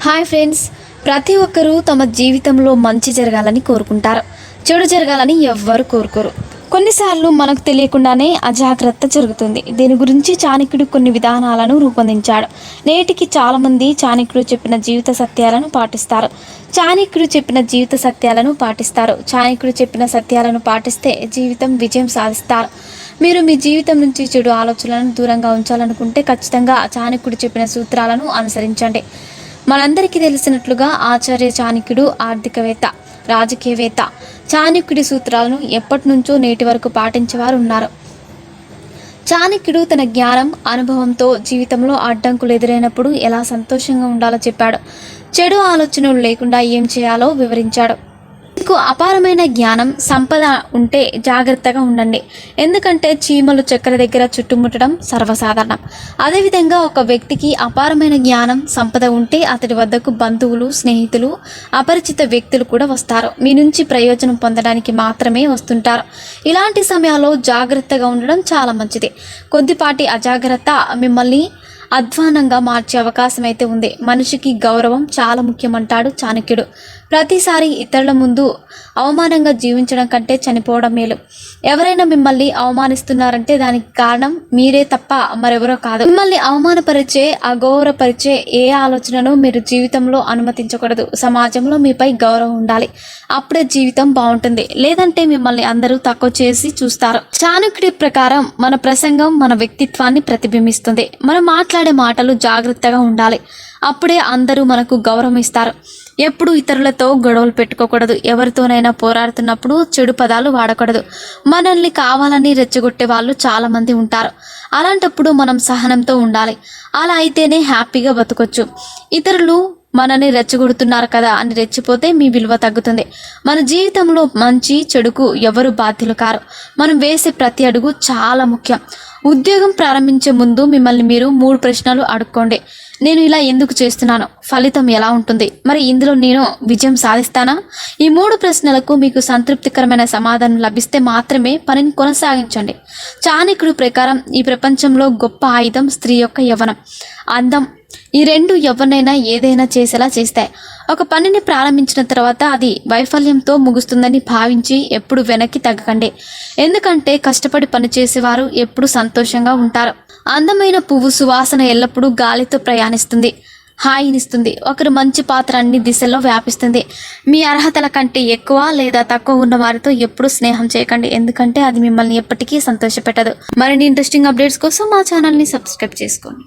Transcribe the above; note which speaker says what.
Speaker 1: Hi friends. ప్రతి ఒక్కరూ తమ జీవితంలో మంచి జరగాలని కోరుకుంటారు. చెడు జరగాలని ఎవ్వరు కోరుకోరు. కొన్నిసార్లు మనకు తెలియకుండానే అజాగ్రత్త జరుగుతుంది. దీని గురించి చాణక్యుడు కొన్ని విధానాలను రూపొందించాడు. నేటికి చాలామంది చాణక్యుడు చెప్పిన జీవిత సత్యాలను పాటిస్తారు. చాణక్యుడు చెప్పిన జీవిత సత్యాలను పాటిస్తారు. చాణక్యుడు చెప్పిన సత్యాలను పాటిస్తే జీవితం విజయం సాధిస్తారు. మీరు మీ జీవితం నుంచి చెడు ఆలోచనలను దూరంగా ఉంచాలనుకుంటే ఖచ్చితంగా చాణక్యుడు చెప్పిన సూత్రాలను అనుసరించండి. మనందరికీ తెలిసినట్లుగా ఆచార్య చాణక్యుడు ఆర్థికవేత్త రాజకీయవేత్త. చాణక్యుడి సూత్రాలను ఎప్పటి నుంచో నేటి వరకు పాటించేవారు ఉన్నారు. చాణక్యుడు తన జ్ఞానం అనుభవంతో జీవితంలో అడ్డంకులు ఎదురైనప్పుడు ఎలా సంతోషంగా ఉండాలో చెప్పాడు. చెడు ఆలోచనలు లేకుండా ఏం చేయాలో వివరించాడు. మీకు అపారమైన జ్ఞానం సంపద ఉంటే జాగ్రత్తగా ఉండండి. ఎందుకంటే చీమలు చక్కెర దగ్గర చుట్టుముట్టడం సర్వసాధారణం. అదేవిధంగా ఒక వ్యక్తికి అపారమైన జ్ఞానం సంపద ఉంటే అతడి వద్దకు బంధువులు స్నేహితులు అపరిచిత వ్యక్తులు కూడా వస్తారు. మీ నుంచి ప్రయోజనం పొందడానికి మాత్రమే వస్తుంటారు. ఇలాంటి సమయాల్లో జాగ్రత్తగా ఉండడం చాలా మంచిది. కొద్దిపాటి అజాగ్రత్త మిమ్మల్ని అధ్వానంగా మార్చే అవకాశం అయితే ఉంది. మనిషికి గౌరవం చాలా ముఖ్యమంటాడు చాణక్యుడు. ప్రతిసారి ఇతరుల ముందు అవమానంగా జీవించడం కంటే చనిపోవడం మేలు. ఎవరైనా మిమ్మల్ని అవమానిస్తున్నారంటే దానికి కారణం మీరే తప్ప మరెవరో కాదు. మిమ్మల్ని అవమానపరిచే అగౌరవపరిచే ఏ ఆలోచనను మీరు జీవితంలో అనుమతించకూడదు. సమాజంలో మీపై గౌరవం ఉండాలి. అప్పుడే జీవితం బాగుంటుంది. లేదంటే మిమ్మల్ని అందరూ తక్కువ చేసి చూస్తారు. చాణక్యుడి ప్రకారం మన ప్రసంగం మన వ్యక్తిత్వాన్ని ప్రతిబింబిస్తుంది. మనం మాట్లాడే మాటలు జాగ్రత్తగా ఉండాలి. అప్పుడే అందరూ మనకు గౌరవం ఇస్తారు. ఎప్పుడు ఇతరులతో గొడవలు పెట్టుకోకూడదు. ఎవరితోనైనా పోరాడుతున్నప్పుడు చెడు పదాలు వాడకూడదు. మనల్ని కావాలని రెచ్చగొట్టే వాళ్ళు చాలామంది ఉంటారు. అలాంటప్పుడు మనం సహనంతో ఉండాలి. అలా అయితేనే హ్యాపీగా బతకొచ్చు. ఇతరులు మనని రెచ్చగొడుతున్నారు కదా అని రెచ్చిపోతే మీ విలువ తగ్గుతుంది. మన జీవితంలో మంచి చెడుకు ఎవరు బాధ్యులు కారు? మనం వేసే ప్రతి అడుగు చాలా ముఖ్యం. ఉద్యోగం ప్రారంభించే ముందు మిమ్మల్ని మీరు మూడు ప్రశ్నలు అడుక్కోండి. నేను ఇలా ఎందుకు చేస్తున్నాను? ఫలితం ఎలా ఉంటుంది? మరి ఇందులో నేను విజయం సాధిస్తానా? ఈ మూడు ప్రశ్నలకు మీకు సంతృప్తికరమైన సమాధానం లభిస్తే మాత్రమే పనిని కొనసాగించండి. చాణక్యుడు ప్రకారం ఈ ప్రపంచంలో గొప్ప ఆయుధం స్త్రీ యొక్క యవ్వనం. అందం ఈ రెండు ఎవరినైనా ఏదైనా చేసేలా చేస్తాయి. ఒక పనిని ప్రారంభించిన తర్వాత అది వైఫల్యంతో ముగుస్తుందని భావించి ఎప్పుడు వెనక్కి తగ్గకండి. ఎందుకంటే కష్టపడి పనిచేసేవారు ఎప్పుడు సంతోషంగా ఉంటారు. అందమైన పువ్వు సువాసన ఎల్లప్పుడూ గాలితో ప్రయాణిస్తుంది. హాయినిస్తుంది. ఒకరు మంచి పాత్ర అన్ని దిశల్లో వ్యాపిస్తుంది. మీ అర్హతల కంటే ఎక్కువ లేదా తక్కువ ఉన్న వారితో ఎప్పుడూ స్నేహం చేయకండి. ఎందుకంటే అది మిమ్మల్ని ఎప్పటికీ సంతోషపెట్టదు. మరిన్ని ఇంట్రెస్టింగ్ అప్డేట్స్ కోసం మా ఛానల్ని సబ్స్క్రైబ్ చేసుకోండి.